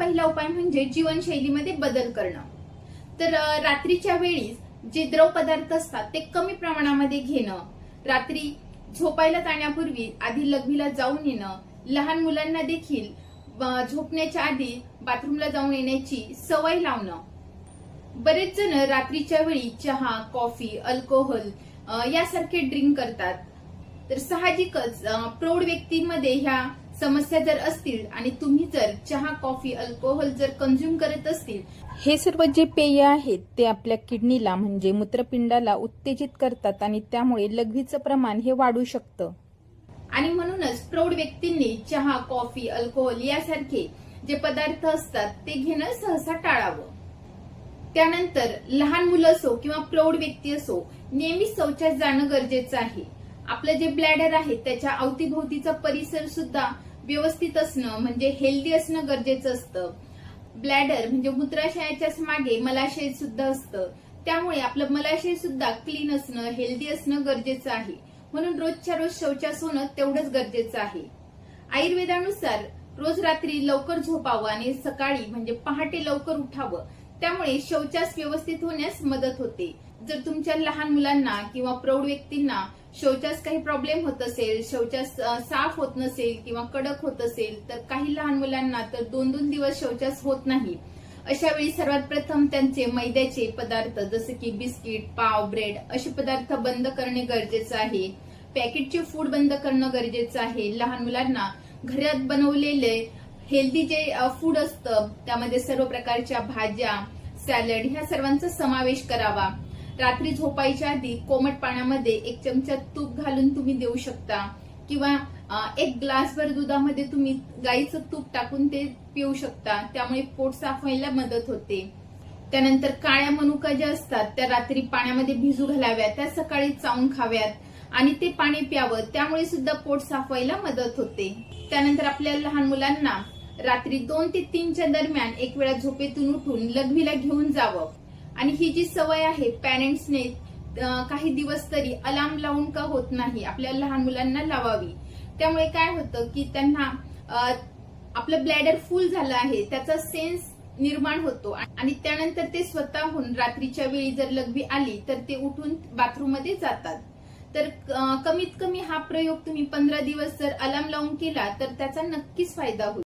पहिला उपाय म्हणजे जीवनशैलीमध्ये बदल करणं. तर रात्रीच्या वेळी जे द्रव पदार्थ असतात ते कमी प्रमाणामध्ये घेणं रात्री झोपायला जाण्यापूर्वी आधी लघवीला जाऊन येणं लहान मुलांना देखील झोपण्याच्या आधी बाथरूमला जाऊन येण्याची सवय लावणं. बरेच जण रात्रीच्या वेळी चहा कॉफी अल्कोहोल यासारखे ड्रिंक करतात. तर साहजिकच प्रौढ व्यक्तींमध्ये ह्या समस्या जर असतील आणि तुम्ही जर चहा कॉफी अल्कोहोल जर कंझ्युम करत असतील हे सर्व जे पेय आहेत ते आपल्या किडनीला म्हणजे मूत्रपिंडाला उत्तेजित करतात आणि त्यामुळे लघवीचं प्रमाण हे वाढू शकतं. आणि म्हणूनच प्रौढ व्यक्तींनी चहा कॉफी अल्कोहोल यासारखे जे पदार्थ असतात ते घेणं सहसा टाळावं. त्यानंतर लहान मुलं असो किंवा प्रौढ व्यक्ती असो नेहमी शौचास जाणं गरजेचं आहे. आपलं जे ब्लॅडर आहे त्याच्या अवतीभोवतीचा परिसर सुद्धा व्यवस्थित असणं म्हणजे हेल्दी असणं गरजेचं असतं. ब्लॅडर म्हणजे मूत्राशयाच्याच मागे मलाशय सुद्धा असतं. त्यामुळे आपलं मलाशय सुद्धा क्लीन असणं हेल्दी असणं गरजेचं आहे. म्हणून रोजच्या रोज शौचास होणं तेवढंच गरजेचं आहे. आयुर्वेदानुसार रोज रात्री लवकर झोपावं आणि सकाळी म्हणजे पहाटे लवकर उठावं. त्यामुळे शौचास व्यवस्थित होण्यास मदत होते. जर तुमच्या लहान मुलांना किंवा प्रौढ व्यक्तींना शौचास काही प्रॉब्लेम होत असेल शौचास साफ होत नसेल किंवा कडक होत असेल तर काही लहान मुलांना तर दोन दोन दिवस शौचास होत नाही. अशा वेळी सर्वात प्रथम त्यांचे मैद्याचे पदार्थ जसे की बिस्किट पाव ब्रेड असे पदार्थ बंद करणे गरजेचं आहे. पॅकेटचे फूड बंद करणं गरजेचं आहे. लहान मुलांना घरात बनवलेले हेल्दी जे फूड असतं त्यामध्ये सर्व प्रकारच्या भाज्या सॅलड ह्या सर्वांचा समावेश करावा. रात्री झोपायच्या आधी कोमट पाण्यामध्ये एक चमचा तूप घालून तुम्ही देऊ शकता. किंवा एक ग्लासभर दुधामध्ये तुम्ही गाईचं तूप टाकून ते पिऊ शकता. त्यामुळे पोट साफ व्हायला मदत होते. त्यानंतर काळ्या मनुका ज्या असतात त्या रात्री पाण्यामध्ये भिजू घालाव्यात त्या सकाळी चावून खाव्यात आणि ते पाणी प्यावं त्यामुळे सुद्धा पोट साफ व्हायला मदत होते. त्यानंतर आपल्या लहान मुलांना रात्री दोन ते तीनच्या दरम्यान एक वेळा झोपेतून उठून लघवीला घेऊन जावं. आणि ही जी सवय आहे पॅरेंट्सने काही दिवस तरी अलार्म लावून का होत नाही आपल्या लहान मुलांना लावावी. त्यामुळे काय होतं की त्यांना आपलं ब्लॅडर फुल झालं आहे त्याचा सेन्स निर्माण होतो. आणि त्यानंतर ते स्वतःहून रात्रीच्या वेळी जर लघवी आली तर ते उठून बाथरूममध्ये जातात. तर कमीत कमी हा प्रयोग तुम्ही पंधरा दिवस जर अलार्म लावून केला तर त्याचा नक्कीच फायदा होईल.